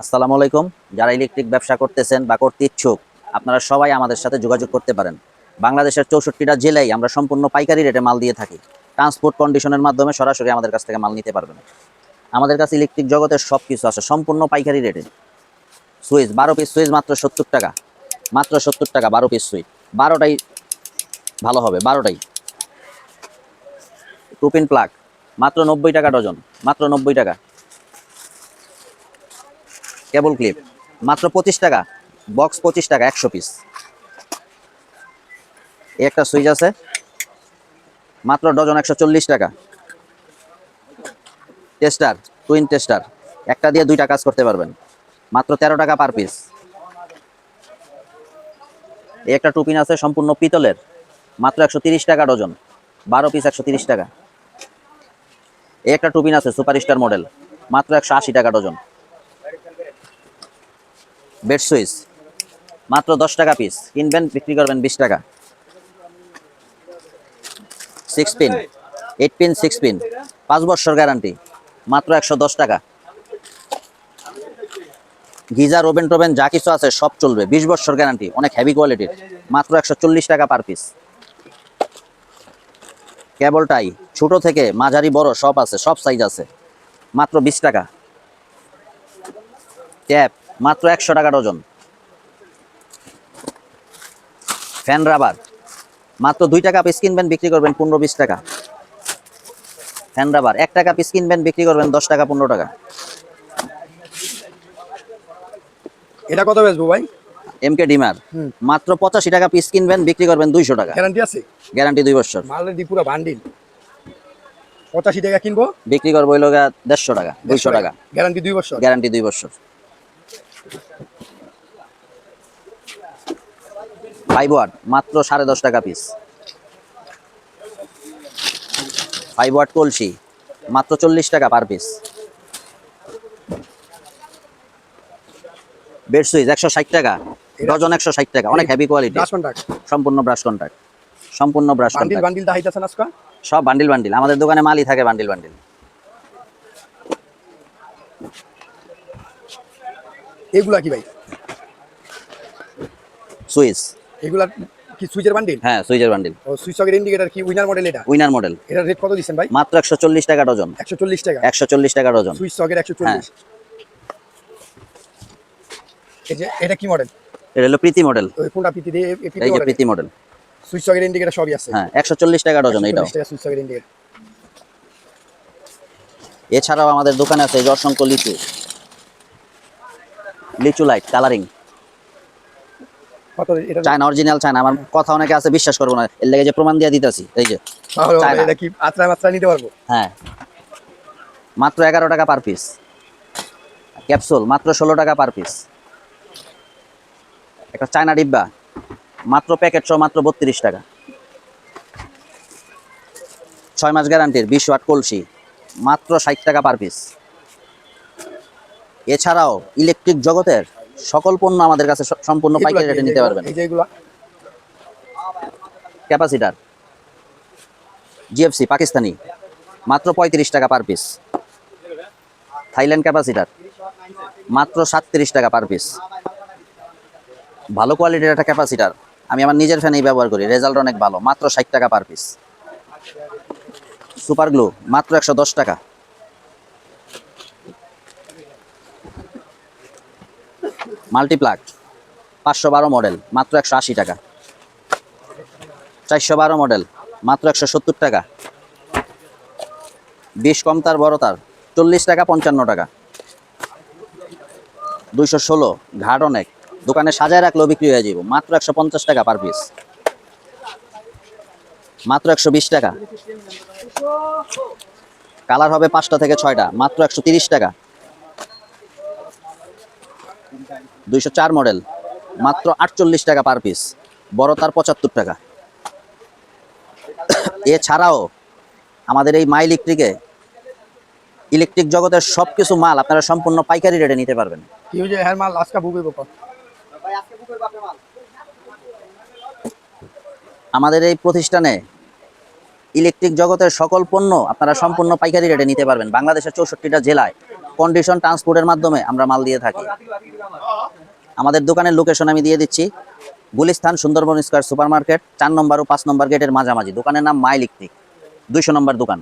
আসসালামু আলাইকুম। যারা ইলেকট্রিক ব্যবসা করতেছেন বা করতে ইচ্ছুক, আপনারা সবাই আমাদের সাথে যোগাযোগ করতে পারেন। বাংলাদেশের চৌষট্টিটা জেলায় আমরা সম্পূর্ণ পাইকারি রেটে মাল দিয়ে থাকি। ট্রান্সপোর্ট কন্ডিশনের মাধ্যমে সরাসরি আমাদের কাছ থেকে মাল নিতে পারবেন। আমাদের কাছে ইলেকট্রিক জগতের সব কিছু আছে, সম্পূর্ণ পাইকারি রেটে। সুইচ, বারো পিস সুইচ মাত্র সত্তর টাকা। মাত্র সত্তর টাকা, বারো পিস সুইচ। বারোটাই ভালো হবে, বারোটাই। টুপিন প্লাগ, মাত্র নব্বই টাকা ডজন, মাত্র নব্বই টাকা। Cable clip. মাত্র পঁচিশ টাকা। বক্স পঁচিশ টাকা, একশো পিস। একটা সুইচ আছে। মাত্র ডজন একশো চল্লিশ টাকা। Tester twin tester. একটা দিয়ে দুইটা কাজ করতে পারবেন। মাত্র তেরো টাকা পার পিস। একটা টুপিন আছে, সম্পূর্ণ পিতলের। মাত্র একশো টাকা ডজন। বারো পিস একশো টাকা। একটা টুপিন আছে সুপার স্টার মডেল। মাত্র একশো আশি টাকা ডজন। Bed switch. মাত্র দশ টাকা পিস কিনবেন, বিক্রি করবেন বিশ টাকা। Six pin eight pin six pin পাঁচ বছর গ্যারান্টি মাত্র একশো দশ টাকা। গিজার ওভেন টোভেন যা কিছু আছে সব চলবে। বিশ বছর গ্যারান্টি অনেক হেভি কোয়ালিটির মাত্র একশো চল্লিশ টাকা পার পিস কেবল টাই। ছোট থেকে মাঝারি, বড় সব আছে, সব সাইজ আছে। মাত্র বিশ টাকা। ট্যাপ মাত্র একশো টাকা ডজন ফ্যান রাবার। মাত্র দুই টাকা পিস কিনবেন বিক্রি করবেন পনেরো বিশ টাকা। ফ্যান রাবার এক টাকা পিস কিনবেন বিক্রি করবেন দশ টাকা পনেরো টাকা। এটা কত বেচবো ভাই? M K dimmer. মাত্র পঁচাশি টাকা পিস কিনবেন বিক্রি করবেন দুইশো টাকা। গ্যারান্টি আছে? গ্যারান্টি দুই বছর। মালের পুরো বান্ডিল পঁচাশি টাকা কিনবো? বিক্রি করব হইল গিয়া দেড়শো টাকা দুইশো টাকা। গ্যারান্টি দুই বছর? গ্যারান্টি দুই বছর। ফাইভ ওয়াট মাত্র সাড়ে দশ টাকা পিস ফাইভ ওয়াট কলসি মাত্র চল্লিশ টাকা পার পিস বেড সুইচ একশো ষাট টাকা ডজন একশো ষাট টাকা অনেক হেভি কোয়ালিটি সম্পূর্ণ ব্রাশ কন্ট্যাক্ট সম্পূর্ণ ব্রাশ আজকে সব বান্ডিল বান্ডিল। আমাদের দোকানে মালই থাকে বান্ডিল বান্ডিল। এগুলা কি ভাই? সুইচ। এগুলা কি সুইচের বান্ডিল হ্যাঁ সুইচের বান্ডিল ও সুইচ ইন্ডিকেটর কি উইনার মডেল এটা? উইনার মডেল এটার রেট কত দিচ্ছেন ভাই? মাত্র একশো চল্লিশ টাকা ডজন। একশো চল্লিশ টাকা? একশো চল্লিশ টাকা ডজন। সুইচ সকের একশো চল্লিশ। এই যে এটা কি মডেল এটা হলো প্রীতি মডেল ওই কোনটা দিয়ে এই যে প্রীতি মডেল সুইচ ইন্ডিকেটর সবই আছে। হ্যাঁ একশো চল্লিশ টাকা ডজন এটাও টাকা সুইচ ইন্ডিকেটর এছাড়াও আমাদের দোকানে আছে অসংখ্য লিচু। লিচু light colouring China original China আমার কথা অনেকে আছে বিশ্বাস করব না। এর লেগে যে প্রমাণ দিয়ে দিতেছি এই যে নিতে পারব? হ্যাঁ। মাত্র এগারো টাকা পার পিস ক্যাপসুল মাত্র ষোলো টাকা পার পিস একটা চায়না ডিব্বা মাত্র প্যাকেট সহ মাত্র বত্রিশ টাকা। ছয় মাস গ্যারান্টির বিশ ওয়াট কলসি মাত্র ষাট টাকা পার পিস এছাড়াও ইলেকট্রিক জগতের সকল পণ্য আমাদের কাছে সম্পূর্ণ পাইকারি রেটে নিতে পারবেন। ক্যাপাসিটার। জিএফসি পাকিস্তানি। মাত্র পঁয়ত্রিশ টাকা পার পিস। Thailand capacitor. মাত্র সাতত্রিশ টাকা পার পিস। ভালো কোয়ালিটির একটা ক্যাপাসিটার। আমি আমার নিজের ফ্যানেই ব্যবহার করি। রেজাল্ট অনেক ভালো। মাত্র ষাট টাকা পার পিস। সুপার গ্লু মাত্র একশো দশ টাকা। মাল্টিপ্লাক পাঁচশো বারো মডেল, মাত্র একশো আশি টাকা। চারশো বারো মডেল, মাত্র একশো সত্তর টাকা। বিশ কম তার, বড় তার, চল্লিশ টাকা, পঞ্চান্ন টাকা। দুইশো ষোলো, ঘাট অনেক। দোকানে সাজায় রাখলেও বিক্রি হয়ে যাব মাত্র একশো পঞ্চাশ টাকা পার পিস মাত্র একশো বিশ টাকা। কালার হবে পাঁচটা থেকে ছয়টা, মাত্র একশো তিরিশ টাকা। দুইশো চার মডেল মাত্র আটচল্লিশ টাকা পার পিস বড় তার পঁচাত্তর টাকা। এছাড়াও আমাদের এই মা ইলেকট্রিকে ইলেকট্রিক জগতের সব কিছু মাল আপনারা সম্পূর্ণ পাইকারি রেটে নিতে পারবেন। হ্যাঁ মাল আজকে আমাদের এই প্রতিষ্ঠানে ইলেকট্রিক জগতের সকল পণ্য আপনারা সম্পূর্ণ পাইকারি রেটে নিতে পারবেন। বাংলাদেশের চৌষট্টিটা জেলায় কন্ডিশন ট্রান্সপোর্টের মাধ্যমে আমরা মাল দিয়ে থাকি। আমাদের দোকানের লোকেশন আমি দিয়ে দিচ্ছি। Gulistan Sundarban square super market চার নম্বর ও পাঁচ নম্বর গেটের মাঝামাঝি। দোকানের নাম মাই ইলেকট্রিক দুইশো নম্বর দোকান।